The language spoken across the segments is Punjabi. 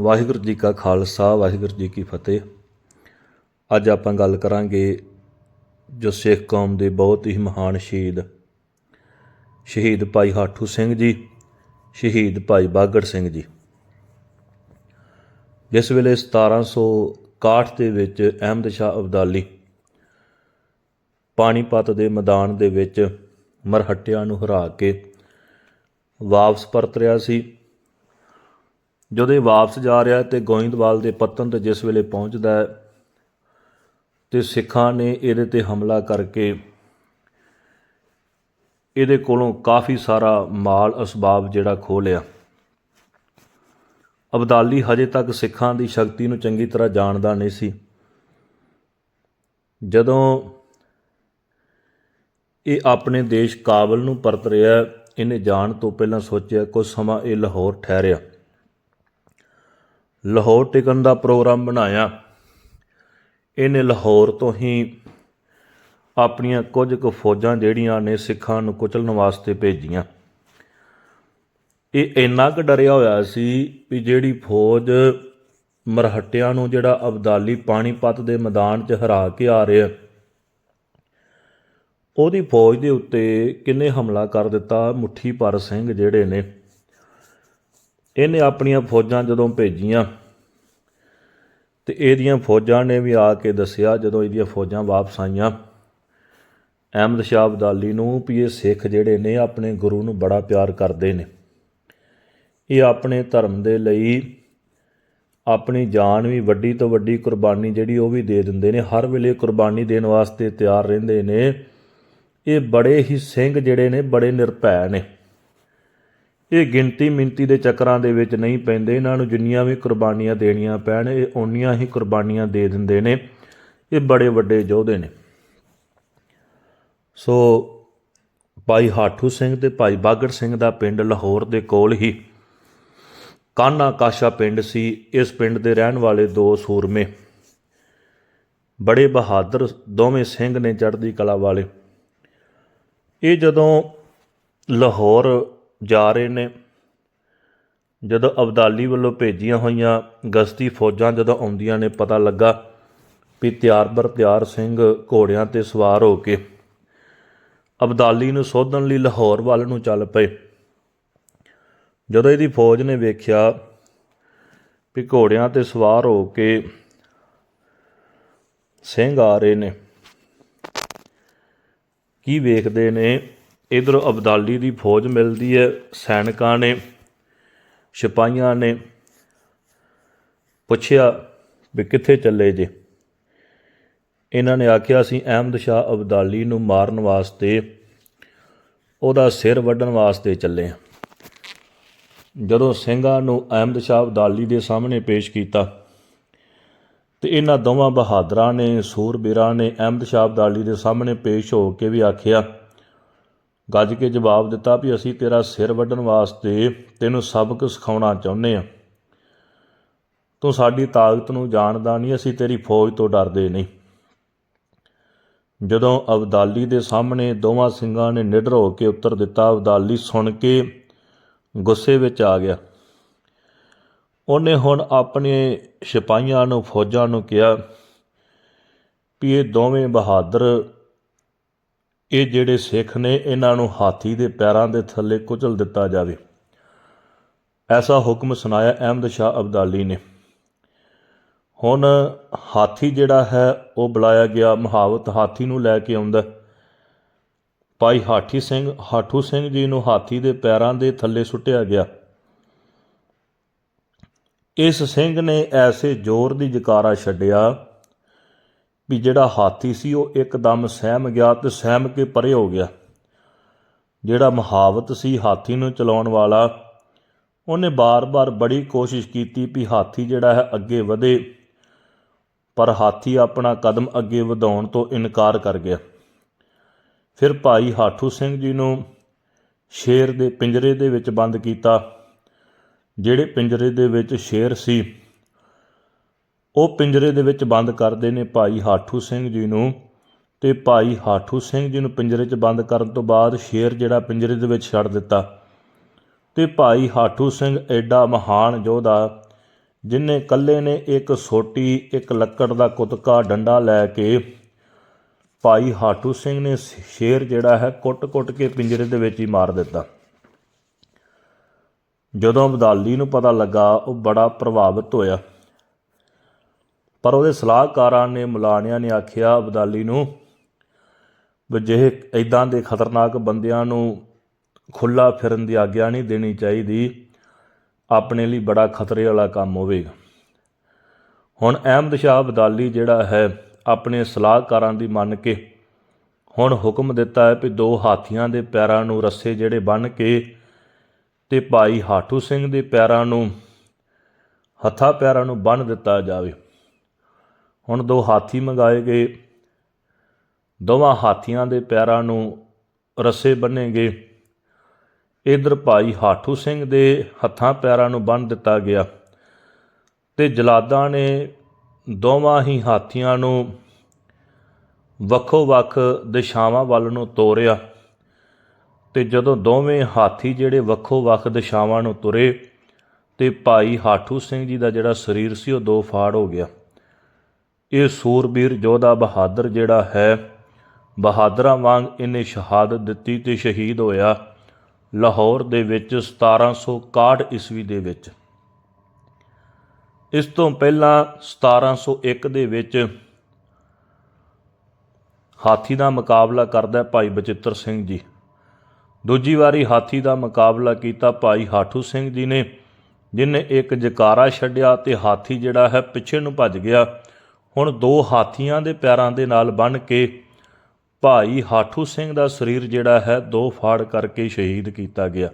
ਵਾਹਿਗੁਰੂ ਜੀ ਕਾ ਖਾਲਸਾ, ਵਾਹਿਗੁਰੂ ਜੀ ਕੀ ਫਤਿਹ। ਅੱਜ ਆਪਾਂ ਗੱਲ ਕਰਾਂਗੇ ਜੋ ਸਿੱਖ ਕੌਮ ਦੇ ਬਹੁਤ ਹੀ ਮਹਾਨ ਸ਼ਹੀਦ ਸ਼ਹੀਦ ਭਾਈ ਹਾਠੂ ਸਿੰਘ ਜੀ, ਸ਼ਹੀਦ ਭਾਈ ਬਾਗੜ ਸਿੰਘ ਜੀ। ਜਿਸ ਵੇਲੇ 1761 ਦੇ ਵਿੱਚ ਅਹਿਮਦ ਸ਼ਾਹ ਅਬਦਾਲੀ ਪਾਣੀਪਤ ਦੇ ਮੈਦਾਨ ਦੇ ਵਿੱਚ ਮਰਹੱਟਿਆਂ ਨੂੰ ਹਰਾ ਕੇ ਵਾਪਸ ਪਰਤ ਰਿਹਾ ਸੀ ਜਦੋਂ ਇਹ ਵਾਪਸ ਜਾ ਰਿਹਾ ਤੇ ਗੋਇੰਦਵਾਲ ਦੇ ਪੱਤਨ ਤੇ ਜਿਸ ਵੇਲੇ ਪਹੁੰਚਦਾ ਹੈ ਤੇ ਸਿੱਖਾਂ ਨੇ ਇਹਦੇ ਤੇ ਹਮਲਾ ਕਰਕੇ ਇਹਦੇ ਕੋਲੋਂ ਕਾਫੀ ਸਾਰਾ ਮਾਲ, ਅਸਬਾਬ ਜਿਹੜਾ ਖੋਹ ਲਿਆ। ਅਬਦਾਲੀ ਹਜੇ ਤੱਕ ਸਿੱਖਾਂ ਦੀ ਸ਼ਕਤੀ ਨੂੰ ਚੰਗੀ ਤਰ੍ਹਾਂ ਜਾਣਦਾ ਨਹੀਂ ਸੀ। ਜਦੋਂ ਇਹ ਆਪਣੇ ਦੇਸ਼ ਕਾਬਲ ਨੂੰ ਪਰਤ ਰਿਹਾ ਇਹਨੇ ਜਾਣ ਤੋਂ ਪਹਿਲਾਂ ਸੋਚਿਆ ਕੁਝ ਸਮਾਂ ਇਹ ਲਾਹੌਰ ਠਹਿਰਿਆ। ਲਾਹੌਰ ਟਿਕਣ ਦਾ ਪ੍ਰੋਗਰਾਮ ਬਣਾਇਆ। ਇਹਨੇ ਲਾਹੌਰ ਤੋਂ ਹੀ ਆਪਣੀਆਂ ਕੁਝ ਕੁ ਫੌਜਾਂ ਜਿਹੜੀਆਂ ਨੇ ਸਿੱਖਾਂ ਨੂੰ ਕੁਚਲਣ ਵਾਸਤੇ ਭੇਜੀਆਂ। ਇਹ ਇੰਨਾ ਕੁ ਡਰਿਆ ਹੋਇਆ ਸੀ ਵੀ ਜਿਹੜੀ ਫੌਜ ਮਰਹੱਟਿਆਂ ਨੂੰ ਜਿਹੜਾ ਅਬਦਾਲੀ ਪਾਣੀਪਤ ਦੇ ਮੈਦਾਨ 'ਚ ਹਰਾ ਕੇ ਆ ਰਿਹਾ, ਉਹਦੀ ਫੌਜ ਦੇ ਉੱਤੇ ਕਿੰਨੇ ਹਮਲਾ ਕਰ ਦਿੱਤਾ ਮੁੱਠੀ ਪਰ ਸਿੰਘ ਜਿਹੜੇ ਨੇ। ਇਹਨੇ ਆਪਣੀਆਂ ਫੌਜਾਂ ਜਦੋਂ ਭੇਜੀਆਂ ਤੇ ਇਹਦੀਆਂ ਫੌਜਾਂ ਨੇ ਵੀ ਆ ਕੇ ਦੱਸਿਆ ਜਦੋਂ ਇਹਦੀਆਂ ਫੌਜਾਂ ਵਾਪਸ ਆਈਆਂ। ਅਹਿਮਦ ਸ਼ਾਹ ਅਬਦਾਲੀ ਨੂੰ ਵੀ ਇਹ ਸਿੱਖ ਜਿਹੜੇ ਨੇ ਆਪਣੇ ਗੁਰੂ ਨੂੰ ਬੜਾ ਪਿਆਰ ਕਰਦੇ ਨੇ। ਇਹ ਆਪਣੇ ਧਰਮ ਦੇ ਲਈ ਆਪਣੀ ਜਾਨ ਵੀ ਵੱਡੀ ਤੋਂ ਵੱਡੀ ਕੁਰਬਾਨੀ ਜਿਹੜੀ ਉਹ ਵੀ ਦੇ ਦਿੰਦੇ ਨੇ, ਹਰ ਵੇਲੇ ਕੁਰਬਾਨੀ ਦੇਣ ਵਾਸਤੇ ਤਿਆਰ ਰਹਿੰਦੇ ਨੇ। ਇਹ ਬੜੇ ਹੀ ਸਿੰਘ ਜਿਹੜੇ ਨੇ, ਬੜੇ ਨਿਰਭੈ ਨੇ। ਇਹ ਗਿਣਤੀ ਮਿੰਤੀ ਦੇ ਚੱਕਰਾਂ ਦੇ ਵਿੱਚ ਨਹੀਂ ਪੈਂਦੇ। ਇਹਨਾਂ ਨੂੰ ਜਿੰਨੀਆਂ ਵੀ ਕੁਰਬਾਨੀਆਂ ਦੇਣੀਆਂ ਪੈਣ, ਇਹ ਓਨੀਆਂ ਹੀ ਕੁਰਬਾਨੀਆਂ ਦੇ ਦਿੰਦੇ ਨੇ। ਇਹ ਬੜੇ ਵੱਡੇ ਯੋਧੇ ਨੇ। ਸੋ ਭਾਈ ਹਾਠੂ ਸਿੰਘ ਤੇ ਭਾਈ ਬਾਗੜ ਸਿੰਘ ਦਾ ਪਿੰਡ ਲਾਹੌਰ ਦੇ ਕੋਲ ਹੀ ਕਾਨਾ ਕਾਸ਼ਾ ਪਿੰਡ ਸੀ। ਇਸ ਪਿੰਡ ਦੇ ਰਹਿਣ ਵਾਲੇ ਦੋ ਸੂਰਮੇ, ਬੜੇ ਬਹਾਦਰ ਦੋਵੇਂ ਸਿੰਘ ਨੇ ਚੜ੍ਹਦੀ ਕਲਾ ਵਾਲੇ। ਇਹ ਜਦੋਂ ਲਾਹੌਰ ਜਾ ਰਹੇ ਨੇ। ਜਦੋਂ ਅਬਦਾਲੀ ਵੱਲੋਂ ਭੇਜੀਆਂ ਹੋਈਆਂ ਗਸਤੀ ਫੌਜਾਂ ਜਦੋਂ ਆਉਂਦੀਆਂ ਨੇ, ਪਤਾ ਲੱਗਾ ਵੀ ਤਿਆਰ ਬਰ ਤਿਆਰ ਸਿੰਘ ਘੋੜਿਆਂ ਤੇ ਸਵਾਰ ਹੋ ਕੇ ਅਬਦਾਲੀ ਨੂੰ ਸੋਧਣ ਲਈ ਲਾਹੌਰ ਵੱਲ ਨੂੰ ਚੱਲ ਪਏ। ਜਦੋਂ ਇਹਦੀ ਫੌਜ ਨੇ ਵੇਖਿਆ ਵੀ ਘੋੜਿਆਂ ਤੇ ਸਵਾਰ ਹੋ ਕੇ ਸਿੰਘ ਆ ਰਹੇ ਨੇ, ਕੀ ਵੇਖਦੇ ਨੇ ਇਧਰ ਅਬਦਾਲੀ ਦੀ ਫੌਜ ਮਿਲਦੀ ਹੈ, ਸੈਨਿਕਾਂ ਨੇ, ਸਿਪਾਹੀਆਂ ਨੇ ਪੁੱਛਿਆ ਵੀ ਕਿੱਥੇ ਚੱਲੇ ਜੇ। ਇਹਨਾਂ ਨੇ ਆਖਿਆ, ਅਸੀਂ ਅਹਿਮਦ ਸ਼ਾਹ ਅਬਦਾਲੀ ਨੂੰ ਮਾਰਨ ਵਾਸਤੇ, ਉਹਦਾ ਸਿਰ ਵੱਢਣ ਵਾਸਤੇ ਚੱਲੇ ਹਾਂ। ਜਦੋਂ ਸਿੰਘਾਂ ਨੂੰ ਅਹਿਮਦ ਸ਼ਾਹ ਅਬਦਾਲੀ ਦੇ ਸਾਹਮਣੇ ਪੇਸ਼ ਕੀਤਾ, ਤੇ ਇਹਨਾਂ ਦੋਵਾਂ ਬਹਾਦਰਾਂ ਨੇ, ਸੂਰਬੀਰਾਂ ਨੇ ਅਹਿਮਦ ਸ਼ਾਹ ਅਬਦਾਲੀ ਦੇ ਸਾਹਮਣੇ ਪੇਸ਼ ਹੋ ਕੇ ਵੀ ਆਖਿਆ ਗੱਜ ਕੇ ਜਵਾਬ ਦਿੱਤਾ ਵੀ ਅਸੀਂ ਤੇਰਾ ਸਿਰ ਵੱਢਣ ਵਾਸਤੇ ਤੈਨੂੰ ਸਬਕ ਸਿਖਾਉਣਾ ਚਾਹੁੰਦੇ ਆ ਤੂੰ ਸਾਡੀ ਤਾਕਤ ਨੂੰ ਜਾਣਦਾ ਨਹੀਂ, ਅਸੀਂ ਤੇਰੀ ਫੌਜ ਤੋਂ ਡਰਦੇ ਨਹੀਂ। ਜਦੋਂ ਅਬਦਾਲੀ ਦੇ ਸਾਹਮਣੇ ਦੋਵਾਂ ਸਿੰਘਾਂ ਨੇ ਨਿਡਰ ਹੋ ਕੇ ਉੱਤਰ ਦਿੱਤਾ, ਅਬਦਾਲੀ ਸੁਣ ਕੇ ਗੁੱਸੇ ਵਿੱਚ ਆ ਗਿਆ। ਉਹਨੇ ਹੁਣ ਆਪਣੇ ਸਿਪਾਹੀਆਂ ਨੂੰ, ਫੌਜਾਂ ਨੂੰ ਕਿਹਾ ਵੀ ਇਹ ਦੋਵੇਂ ਬਹਾਦਰ ਇਹ ਜਿਹੜੇ ਸਿੱਖ ਨੇ, ਇਹਨਾਂ ਨੂੰ ਹਾਥੀ ਦੇ ਪੈਰਾਂ ਦੇ ਥੱਲੇ ਕੁਚਲ ਦਿੱਤਾ ਜਾਵੇ। ਐਸਾ ਹੁਕਮ ਸੁਨਾਇਆ ਅਹਿਮਦ ਸ਼ਾਹ ਅਬਦਾਲੀ ਨੇ। ਹੁਣ ਹਾਥੀ ਜਿਹੜਾ ਹੈ, ਉਹ ਬੁਲਾਇਆ ਗਿਆ। ਮਹਾਵਤ ਹਾਥੀ ਨੂੰ ਲੈ ਕੇ ਆਉਂਦਾ। ਭਾਈ ਹਾਠੀ ਸਿੰਘ, ਹਾਠੂ ਸਿੰਘ ਜੀ ਨੂੰ ਹਾਥੀ ਦੇ ਪੈਰਾਂ ਦੇ ਥੱਲੇ ਸੁੱਟਿਆ ਗਿਆ। ਇਸ ਸਿੰਘ ਨੇ ਐਸੇ ਜ਼ੋਰ ਦੀ ਜਕਾਰਾ ਛੱਡਿਆ ਵੀ ਜਿਹੜਾ ਹਾਥੀ ਸੀ ਉਹ ਇੱਕਦਮ ਸਹਿਮ ਗਿਆ ਤੇ ਸਹਿਮ ਕੇ ਪਰੇ ਹੋ ਗਿਆ। ਜਿਹੜਾ ਮਹਾਵਤ ਸੀ ਹਾਥੀ ਨੂੰ ਚਲਾਉਣ ਵਾਲਾ, ਉਹਨੇ ਬਾਰ-ਬਾਰ ਬੜੀ ਕੋਸ਼ਿਸ਼ ਕੀਤੀ ਵੀ ਹਾਥੀ ਜਿਹੜਾ ਹੈ ਅੱਗੇ ਵਧੇ, ਪਰ ਹਾਥੀ ਆਪਣਾ ਕਦਮ ਅੱਗੇ ਵਧਾਉਣ ਤੋਂ ਇਨਕਾਰ ਕਰ ਗਿਆ। ਫਿਰ ਭਾਈ ਹਾਠੂ ਸਿੰਘ ਜੀ ਨੂੰ ਸ਼ੇਰ ਦੇ ਪਿੰਜਰੇ ਦੇ ਵਿੱਚ ਬੰਦ ਕੀਤਾ, ਜਿਹੜੇ ਪਿੰਜਰੇ ਦੇ ਵਿੱਚ ਸ਼ੇਰ ਸੀ ਉਹ ਪਿੰਜਰੇ ਦੇ ਵਿੱਚ ਬੰਦ ਕਰਦੇ ਨੇ ਭਾਈ ਹਾਠੂ ਸਿੰਘ ਜੀ ਨੂੰ ਤੇ ਭਾਈ ਹਾਠੂ ਸਿੰਘ ਜੀ ਨੂੰ ਪਿੰਜਰੇ 'ਚ ਬੰਦ ਕਰਨ ਤੋਂ ਬਾਅਦ ਸ਼ੇਰ ਜਿਹੜਾ ਪਿੰਜਰੇ ਦੇ ਵਿੱਚ ਛੱਡ ਦਿੱਤਾ। ਤੇ ਭਾਈ ਹਾਠੂ ਸਿੰਘ ਐਡਾ ਮਹਾਨ ਯੋਧਾ, ਜਿਨੇ ਕੱਲੇ ਨੇ, ਇੱਕ ਸੋਟੀ, ਇੱਕ ਲੱਕੜ ਦਾ ਕੁਤਕਾ, ਡੰਡਾ ਲੈ ਕੇ ਭਾਈ ਹਾਠੂ ਸਿੰਘ ਨੇ ਸ- ਸ਼ੇਰ ਜਿਹੜਾ ਹੈ ਕੁੱਟ-ਕੁੱਟ ਕੇ ਪਿੰਜਰੇ ਦੇ ਵਿੱਚ ਹੀ ਮਾਰ ਦਿੱਤਾ। ਜਦੋਂ ਅਬਦਾਲੀ ਨੂੰ ਪਤਾ ਲੱਗਾ, ਉਹ ਬੜਾ ਪ੍ਰਭਾਵਿਤ ਹੋਇਆ। ਪਰ ਉਹਦੇ ਸਲਾਹਕਾਰਾਂ ਨੇ, ਮੁਲਾਣਿਆਂ ਨੇ ਆਖਿਆ, ਅਬਦਾਲੀ ਨੂੰ ਵੀ ਜੇ ਇਦਾਂ ਦੇ ਖਤਰਨਾਕ ਬੰਦਿਆਂ ਨੂੰ ਖੁੱਲਾ ਫਿਰਨ ਦੀ ਆਗਿਆ ਨਹੀਂ ਦੇਣੀ ਚਾਹੀਦੀ, ਆਪਣੇ ਲਈ ਬੜਾ ਖਤਰੇ ਵਾਲਾ ਕੰਮ ਹੋਵੇਗਾ। ਹੁਣ ਅਹਿਮਦ ਸ਼ਾਹ ਅਬਦਾਲੀ ਜਿਹੜਾ ਹੈ, ਆਪਣੇ ਸਲਾਹਕਾਰਾਂ ਦੀ ਮੰਨ ਕੇ ਹੁਣ ਹੁਕਮ ਦਿੱਤਾ ਹੈ ਵੀ ਦੋ ਹਾਥੀਆਂ ਦੇ ਪੈਰਾਂ ਨੂੰ ਰੱਸੇ ਜਿਹੜੇ ਬੰਨ੍ਹ ਕੇ ਤੇ ਭਾਈ ਹਾਟੂ ਸਿੰਘ ਦੇ ਪੈਰਾਂ ਨੂੰ, ਹੱਥਾਂ ਪੈਰਾਂ ਨੂੰ ਬੰਨ੍ਹ ਦਿੱਤਾ ਜਾਵੇ। ਹੁਣ ਦੋ ਹਾਥੀ ਮੰਗਾਏ ਗਏ। ਦੋਵਾਂ ਹਾਥੀਆਂ ਦੇ ਪੈਰਾਂ ਨੂੰ ਰੱਸੇ ਬੰਨੇਗੇ ਇਧਰ ਭਾਈ ਹਾਠੂ ਸਿੰਘ ਦੇ ਹੱਥਾਂ ਪੈਰਾਂ ਨੂੰ ਬੰਨ੍ਹ ਦਿੱਤਾ ਗਿਆ ਤੇ ਜਲਾਦਾਂ ਨੇ ਦੋਵਾਂ ਹੀ ਹਾਥੀਆਂ ਨੂੰ ਵੱਖੋ-ਵੱਖ ਦਿਸ਼ਾਵਾਂ ਵੱਲ ਨੂੰ ਤੋਰਿਆ ਤੇ ਜਦੋਂ ਦੋਵੇਂ ਹਾਥੀ ਜਿਹੜੇ ਵੱਖੋ-ਵੱਖ ਦਿਸ਼ਾਵਾਂ ਨੂੰ ਤੁਰੇ ਤੇ ਭਾਈ ਹਾਠੂ ਸਿੰਘ ਜੀ ਦਾ ਜਿਹੜਾ ਸਰੀਰ ਸੀ ਉਹ ਦੋ ਫਾੜ ਹੋ ਗਿਆ। ਇਹ ਸੂਰਬੀਰ ਯੋਧਾ ਬਹਾਦਰ ਜਿਹੜਾ ਹੈ, ਬਹਾਦਰਾਂ ਵਾਂਗ ਇਹਨੇ ਸ਼ਹਾਦਤ ਦਿੱਤੀ ਤੇ ਸ਼ਹੀਦ ਹੋਇਆ ਲਾਹੌਰ ਦੇ ਵਿੱਚ 1761 ਈਸਵੀ ਦੇ ਵਿੱਚ। ਇਸ ਤੋਂ ਪਹਿਲਾਂ 1701 ਦੇ ਵਿੱਚ ਹਾਥੀ ਦਾ ਮੁਕਾਬਲਾ ਕਰਦਾ ਭਾਈ ਬਚਿੱਤਰ ਸਿੰਘ ਜੀ। ਦੂਜੀ ਵਾਰੀ ਹਾਥੀ ਦਾ ਮੁਕਾਬਲਾ ਕੀਤਾ ਭਾਈ ਹਾਠੂ ਸਿੰਘ ਜੀ ਨੇ, ਜਿਨੇ ਇੱਕ ਜਕਾਰਾ ਛੱਡਿਆ ਤੇ ਹਾਥੀ ਜਿਹੜਾ ਹੈ ਪਿੱਛੇ ਨੂੰ ਭੱਜ ਗਿਆ। ਹੁਣ ਦੋ ਹਾਥੀਆਂ ਦੇ ਪੈਰਾਂ ਦੇ ਨਾਲ ਬੰਨ ਕੇ ਭਾਈ ਹਾਠੂ ਸਿੰਘ ਦਾ ਸਰੀਰ ਜਿਹੜਾ ਹੈ ਦੋ ਫਾੜ ਕਰਕੇ ਸ਼ਹੀਦ ਕੀਤਾ ਗਿਆ।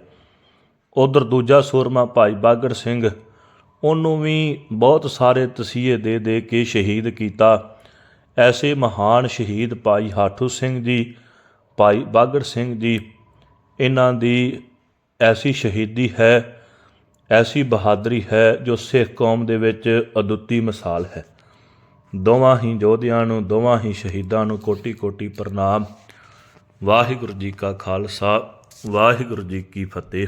ਉਧਰ ਦੂਜਾ ਸੂਰਮਾ ਭਾਈ ਬਾਗੜ ਸਿੰਘ, ਉਹਨੂੰ ਵੀ ਬਹੁਤ ਸਾਰੇ ਤਸੀਹੇ ਦੇ ਦੇ ਕੇ ਸ਼ਹੀਦ ਕੀਤਾ। ਐਸੇ ਮਹਾਨ ਸ਼ਹੀਦ ਭਾਈ ਹਾਠੂ ਸਿੰਘ ਜੀ, ਭਾਈ ਬਾਗੜ ਸਿੰਘ ਜੀ, ਇਹਨਾਂ ਦੀ ਐਸੀ ਸ਼ਹੀਦੀ ਹੈ, ਐਸੀ ਬਹਾਦਰੀ ਹੈ ਜੋ ਸਿੱਖ ਕੌਮ ਦੇ ਵਿੱਚ ਅਦੁੱਤੀ ਮਿਸਾਲ ਹੈ। ਦੋਵਾਂ ਹੀ ਯੋਧਿਆਂ ਨੂੰ, ਦੋਵਾਂ ਹੀ ਸ਼ਹੀਦਾਂ ਨੂੰ ਕੋਟੀ ਕੋਟੀ ਪ੍ਰਣਾਮ। ਵਾਹਿਗੁਰੂ ਜੀ ਕਾ ਖਾਲਸਾ, ਵਾਹਿਗੁਰੂ ਜੀ ਕੀ ਫਤਿਹ।